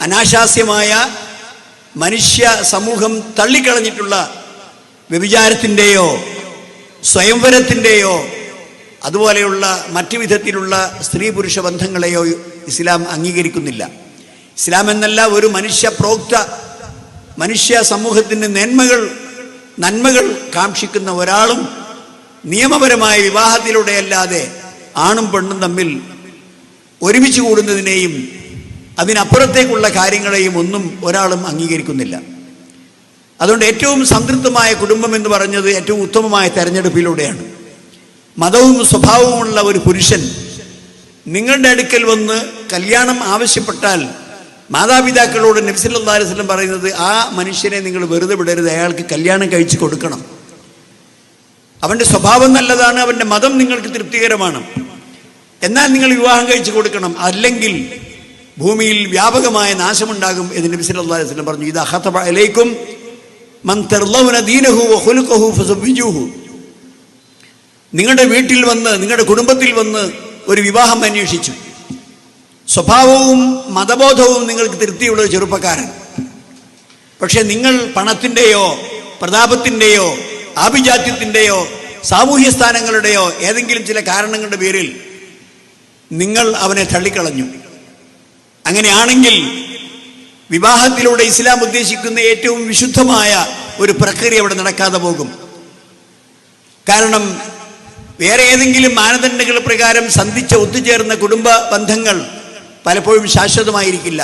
അനാശാസ്യമായ മനുഷ്യ സമൂഹം തള്ളിക്കളഞ്ഞിട്ടുള്ള വ്യഭിചാരത്തിന്റെയോ സ്വയംവരത്തിന്റെയോ അതുപോലെയുള്ള മറ്റു വിധത്തിലുള്ള സ്ത്രീ പുരുഷ ബന്ധങ്ങളെയോ ഇസ്ലാം അംഗീകരിക്കുന്നില്ല. ഇസ്ലാം എന്നല്ല ഒരു മനുഷ്യ പ്രോക്ത മനുഷ്യ സമൂഹത്തിന്റെ നന്മകൾ നന്മകൾ കാക്ഷിക്കുന്ന ഒരാളും നിയമപരമായ വിവാഹത്തിലൂടെയല്ലാതെ ആണും പെണ്ണും തമ്മിൽ ഒരുമിച്ച് കൂടുന്നതിനെയും അതിനപ്പുറത്തേക്കുള്ള കാര്യങ്ങളെയും ഒന്നും ഒരാളും അംഗീകരിക്കുന്നില്ല. അതുകൊണ്ട് ഏറ്റവും സംതൃപ്തമായ കുടുംബം എന്ന് പറഞ്ഞത് ഏറ്റവും ഉത്തമമായ തെരഞ്ഞെടുപ്പിലൂടെയാണ്. മതവും സ്വഭാവവുമുള്ള ഒരു പുരുഷൻ നിങ്ങളുടെ അടുക്കൽ വന്ന് കല്യാണം ആവശ്യപ്പെട്ടാൽ മാതാപിതാക്കളോട് നബ്സല്ലാ അലൈവല്ലം പറയുന്നത് ആ മനുഷ്യനെ നിങ്ങൾ വെറുതെ വിടരുത് അയാൾക്ക് കല്യാണം കഴിച്ചു കൊടുക്കണം. അവന്റെ സ്വഭാവം നല്ലതാണ് അവന്റെ മതം നിങ്ങൾക്ക് തൃപ്തികരമാണ്. എന്നാൽ നിങ്ങൾ വിവാഹം കഴിച്ചു കൊടുക്കണം. അല്ലെങ്കിൽ ഭൂമിയിൽ വ്യാപകമായ നാശമുണ്ടാകും എന്ന് നബി സല്ലല്ലാഹു അലൈഹി വസല്ലം പറഞ്ഞു. ഇദാ ഖതബ അലൈക്കും മൻ തർലൗന ദീനഹു വ ഖുൽഖഹു ഫസവ്വിജൂഹു. നിങ്ങളുടെ വീട്ടിൽ വന്ന് നിങ്ങളുടെ കുടുംബത്തിൽ വന്ന് ഒരു വിവാഹം അന്വേഷിച്ചു. സ്വഭാവവും മതബോധവും നിങ്ങൾക്ക് തൃപ്തിയുള്ള ചെറുപ്പക്കാരൻ. പക്ഷേ നിങ്ങൾ പണത്തിന്റെയോ പ്രതാപത്തിന്റെയോ ആഭിജാത്യത്തിന്റെയോ സാമൂഹ്യ സ്ഥാനങ്ങളുടെയോ ഏതെങ്കിലും ചില കാരണങ്ങളുടെ പേരിൽ നിങ്ങൾ അവനെ തള്ളിക്കളഞ്ഞു. അങ്ങനെയാണെങ്കിൽ വിവാഹത്തിലൂടെ ഇസ്ലാം ഉദ്ദേശിക്കുന്ന ഏറ്റവും വിശുദ്ധമായ ഒരു പ്രക്രിയ അവിടെ നടക്കാതെ പോകും. കാരണം വേറെ ഏതെങ്കിലും മാനദണ്ഡങ്ങൾ പ്രകാരം സന്ധിച്ച ഒത്തുചേർന്ന കുടുംബ ബന്ധങ്ങൾ പലപ്പോഴും ശാശ്വതമായിരിക്കില്ല.